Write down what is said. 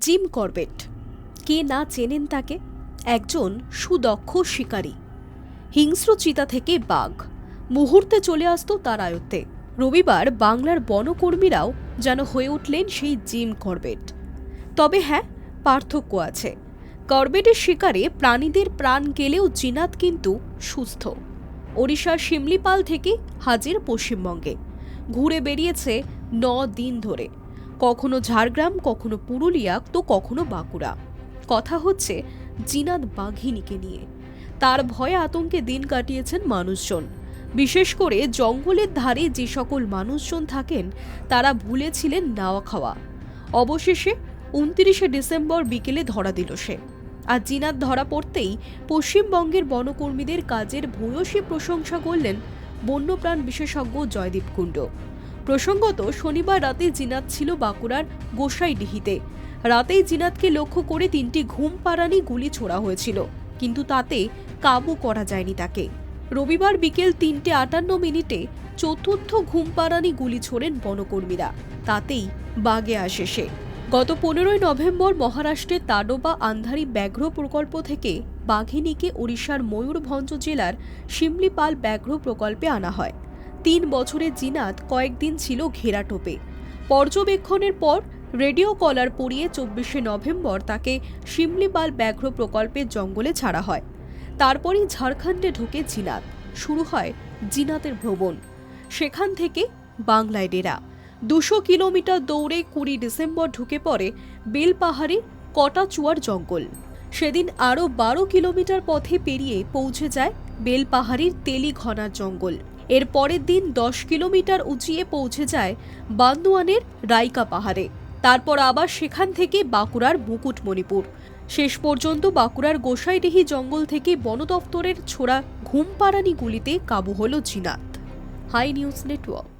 Jim Corbett. কে না চেনেন তাকে? একজন সুদক্ষ শিকারী। হিংস্র চিতা থেকে বাঘ। মুহূর্তে চলে আসত তার আয়ত্তে। রবিবার বাংলার বনকর্মীরাও যেন হয়ে উঠলেন সেই জিম করবেট। তবে হ্যাঁ পার্থক্য আছে। করবেটের শিকারে প্রাণীদের প্রাণ গেলেও জিনাত কিন্তু সুস্থ। ওড়িশার শিমলিপাল থেকে হাজির পশ্চিমবঙ্গে। ঘুরে বেরিয়েছে ন দিন ধরে। কখনো ঝাড়গ্রাম, কখনো পুরুলিয়া, তো কখনো বাঁকুড়া। কথা হচ্ছে জিনাদ বাঘিনীকে নিয়ে। তার ভয়ে আতঙ্কে দিন কাটিয়েছেন মানুষজন। বিশেষ করে জঙ্গলের ধারে যে সকল মানুষজন থাকেন, তারা ভুলেছিলেন নাওয়া খাওয়া। অবশেষে উনত্রিশে ডিসেম্বর বিকেলে ধরা দিল সে। আর জিনাত ধরা পড়তেই পশ্চিমবঙ্গের বনকর্মীদের কাজের ভূয়সী প্রশংসা করলেন বন্যপ্রাণ বিশেষজ্ঞ জয়দীপ কুণ্ড। প্রসঙ্গত, শনিবার রাতে জিনাত ছিল বাঁকুড়ার গোসাইডিহিতে রাতেই জিনাতকে লক্ষ্য করে তিনটি ঘুম পাড়ানি গুলি ছোড়া হয়েছিল, কিন্তু তাতে কাবু করা যায়নি তাকে। রবিবার বিকেল তিনটে আটান্ন মিনিটে চতুর্থ ঘুম পাড়ানি গুলি ছোড়েন বনকর্মীরা। তাতেই বাগে আসে সে। গত পনেরোই নভেম্বর মহারাষ্ট্রের তাডোবা আন্ধারি ব্যাঘ্র প্রকল্প থেকে বাঘিনীকে ওড়িশার ময়ূরভঞ্জ জেলার শিমলিপাল ব্যাঘ্র প্রকল্পে আনা হয়। তিন বছরের জিনাত কয়েকদিন ছিল ঘেরাটোপে পর্যবেক্ষণের পর রেডিও কলার পরিয়ে চব্বিশে নভেম্বর তাকে শিমলিপাল ব্যাঘ্র প্রকল্পের জঙ্গলে ছাড়া হয়। তারপরই ঝাড়খণ্ডে ঢুকে জিনাত। শুরু হয় জিনাতের ভ্রমণ। সেখান থেকে বাংলায় ডেরা। দুশো কিলোমিটার দৌড়ে কুড়ি ডিসেম্বর ঢুকে পড়ে বেলপাহাড়ি কটাচুয়ার জঙ্গল। সেদিন আরও বারো কিলোমিটার পথে পেরিয়ে পৌঁছে যায় বেলপাহাড়ির তেলিঘনার জঙ্গল। এর পরের দিন দশ কিলোমিটার উঁচিয়ে পৌঁছে যায় বান্দোয়ানের রাইকা পাহাড়ে। তারপর আবার সেখান থেকে বাঁকুড়ার মুকুটমণিপুর শেষ পর্যন্ত বাঁকুড়ার গোসাইডিহি জঙ্গল থেকে বন দফতরের ছোড়া ঘুমপাড়ানি গুলিতে কাবু হল জিনাত। High news network.